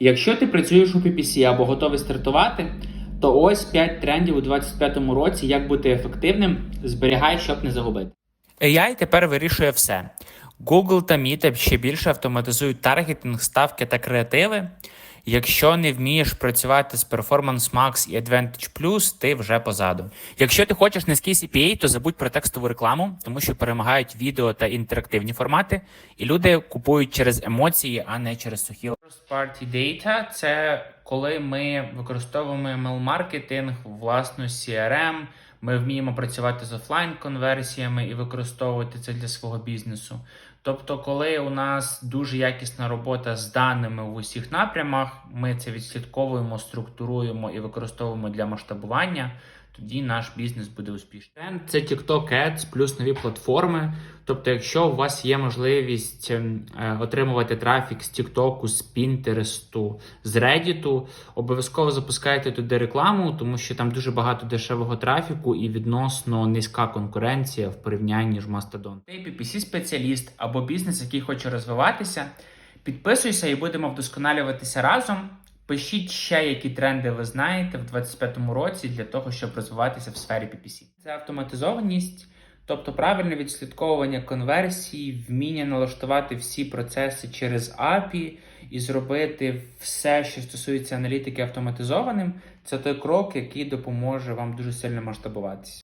Якщо ти працюєш у PPC або готовий стартувати, то ось 5 трендів у 2025 році, як бути ефективним, зберігай, щоб не загубити. AI тепер вирішує все. Google та Meetup ще більше автоматизують таргетинг, ставки та креативи. Якщо не вмієш працювати з Performance Max і Advantage Plus, ти вже позаду. Якщо ти хочеш низький CPA, то забудь про текстову рекламу, тому що перемагають відео та інтерактивні формати, і люди купують через емоції, а не через сухі. First party data – це коли ми використовуємо ML-маркетинг, власну CRM, ми вміємо працювати з офлайн конверсіями і використовувати це для свого бізнесу. Тобто, коли у нас дуже якісна робота з даними в усіх напрямах, ми це відслідковуємо, структуруємо і використовуємо для масштабування. Тоді наш бізнес буде успішний. Тренд – це TikTok Ads плюс нові платформи. Тобто, якщо у вас є можливість ем, е, отримувати трафік з TikTok, з Pinterest, з Reddit, обов'язково запускайте туди рекламу, тому що там дуже багато дешевого трафіку і відносно низька конкуренція в порівнянні з Mastodon. Ти PPC спеціаліст або бізнес, який хоче розвиватися. Підписуйся і будемо вдосконалюватися разом. Пишіть ще, які тренди ви знаєте в 2025 році для того, щоб розвиватися в сфері PPC. Це автоматизованість, тобто правильне відслідковування конверсій, вміння налаштувати всі процеси через API і зробити все, що стосується аналітики автоматизованим. Це той крок, який допоможе вам дуже сильно масштабуватися.